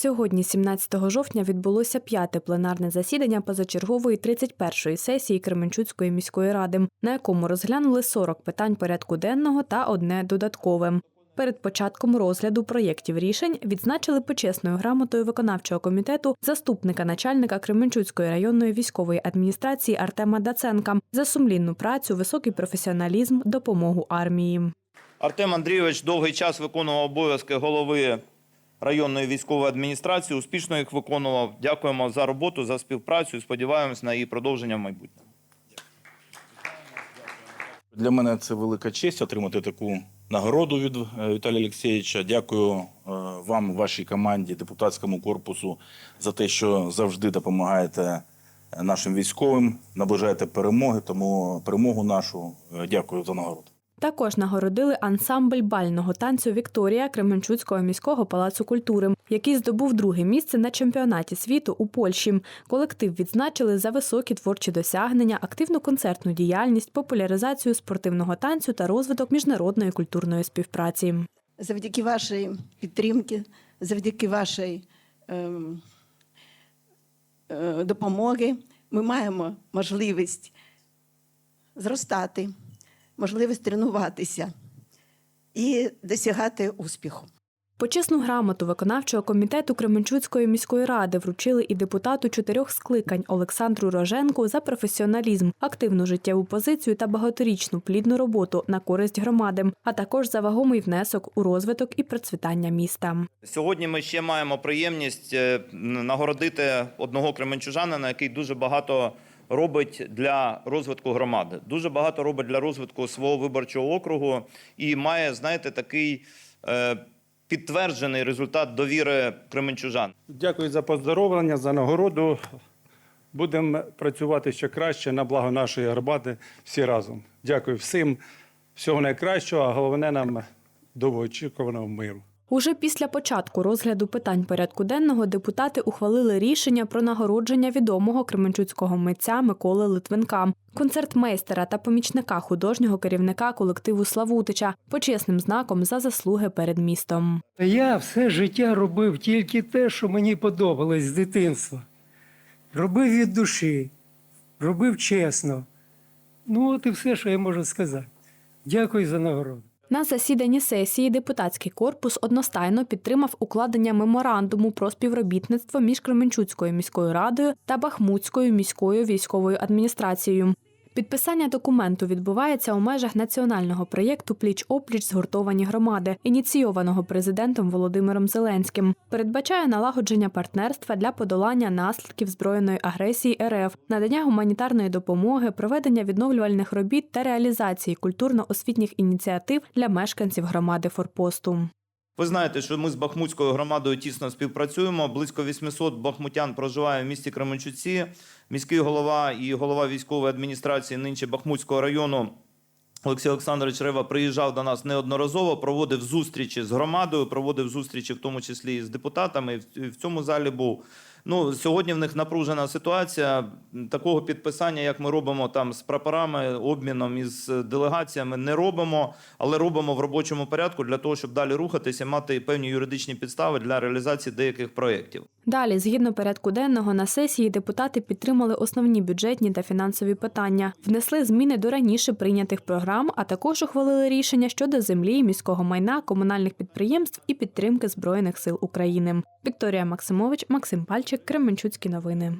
Сьогодні, 17 жовтня, відбулося п'яте пленарне засідання позачергової 31-ї сесії Кременчуцької міської ради, на якому розглянули 40 питань порядку денного та одне додаткове. Перед початком розгляду проєктів рішень відзначили почесною грамотою виконавчого комітету заступника начальника Кременчуцької районної військової адміністрації Артема Даценка за сумлінну працю, високий професіоналізм, допомогу армії. Артем Андрійович довгий час виконував обов'язки голови районної військової адміністрації. Успішно їх виконував. Дякуємо за роботу, за співпрацю. Сподіваємось на її продовження в майбутньому. Для мене це велика честь отримати таку нагороду від е, Віталія Олексійовича. Дякую е, вам, вашій команді, депутатському корпусу за те, що завжди допомагаєте нашим військовим, наближаєте перемоги. Тому перемогу нашу е, дякую за нагороду. Також нагородили ансамбль бального танцю Вікторія Кременчуцького міського палацу культури, який здобув друге місце на чемпіонаті світу у Польщі. Колектив відзначили за високі творчі досягнення, активну концертну діяльність, популяризацію спортивного танцю та розвиток міжнародної культурної співпраці. завдяки вашій підтримці, завдяки вашій ем, е, допомоги ми маємо можливість зростати, можливість тренуватися і досягати успіху. Почесну грамоту виконавчого комітету Кременчуцької міської ради вручили і депутату чотирьох скликань Олександру Роженку за професіоналізм, активну життєву позицію та багаторічну плідну роботу на користь громади, а також за вагомий внесок у розвиток і процвітання міста. Сьогодні ми ще маємо приємність е, нагородити одного кременчужанина, який дуже багато робить для розвитку громади. Дуже багато робить для розвитку свого виборчого округу і має, знаєте, такий е, підтверджений результат довіри кременчужан. Дякую за поздоровлення, за нагороду. Будемо працювати ще краще на благо нашої громади всі разом. Дякую всім. Всього найкращого, а головне нам довгоочікуваного миру. Уже після початку розгляду питань порядку денного депутати ухвалили рішення про нагородження відомого кременчуцького митця Миколи Литвинка, концертмейстера та помічника художнього керівника колективу Славутича, почесним знаком за заслуги перед містом. Я все життя робив тільки те, що мені подобалось з дитинства. Робив від душі, робив чесно. Ну, от і все, що я можу сказати. Дякую за нагороду. На засіданні сесії депутатський корпус одностайно підтримав укладення меморандуму про співробітництво між Кременчуцькою міською радою та Бахмутською міською військовою адміністрацією. Підписання документу відбувається у межах національного проєкту Пліч-опліч згуртовані громади, ініційованого президентом Володимиром Зеленським. Передбачає налагодження партнерства для подолання наслідків збройної агресії РФ, надання гуманітарної допомоги, проведення відновлювальних робіт та реалізації культурно-освітніх ініціатив для мешканців громади Форпосту. Ви знаєте, що ми з Бахмутською громадою тісно співпрацюємо. Близько 800 бахмутян проживає в місті Кременчуці. Міський голова і голова військової адміністрації нинче Бахмутського району. Олексій Олександрович Рева приїжджав до нас неодноразово, проводив зустрічі з громадою, проводив зустрічі, в тому числі і з депутатами. і в- цьому залі був. Ну сьогодні в них напружена ситуація. Такого підписання, як ми робимо там з прапорами, обміном із делегаціями, не робимо, але робимо в робочому порядку для того, щоб далі рухатися, мати певні юридичні підстави для реалізації деяких проєктів. Далі, згідно порядку денного, на сесії депутати підтримали основні бюджетні та фінансові питання, внесли зміни до раніше прийнятих програм, а також ухвалили рішення щодо землі, міського майна, комунальних підприємств і підтримки Збройних сил України. Вікторія Максимович, Максим Пальчик, Кременчуцькі новини.